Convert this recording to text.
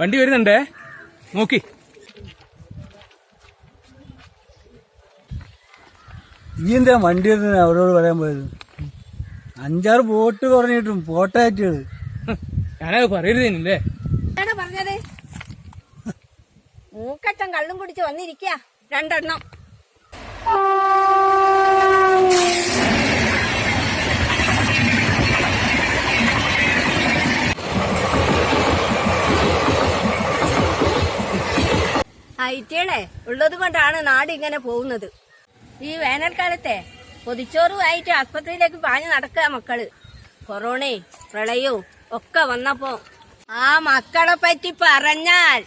വണ്ടി വരുന്നുണ്ടേ? നോക്കി. ഈ എന്താ വണ്ടി എടുത്തത് അവരോട് പറയാൻ പോയത്? അഞ്ചാറ് ബോട്ട് കുറഞ്ഞിട്ടും ബോട്ടായിട്ട് ഞാനത് പറയരുതേനില്ലേ എന്താണ് പറഞ്ഞത്? മൂക്കറ്റം കള്ളും കുടിച്ച് വന്നിരിക്കുക രണ്ടെണ്ണം. ഐറ്റികളെ ഉള്ളത് കൊണ്ടാണ് നാട് ഇങ്ങനെ പോകുന്നത്. ഈ വേനൽക്കാലത്തെ പൊതിച്ചോറുമായിട്ട് ആസ്പത്രിയിലേക്ക് പാഞ്ഞു നടക്കുക മക്കൾ. കൊറോണയും പ്രളയവും ഒക്കെ വന്നപ്പോ ആ മക്കളെ പറ്റി പറഞ്ഞാൽ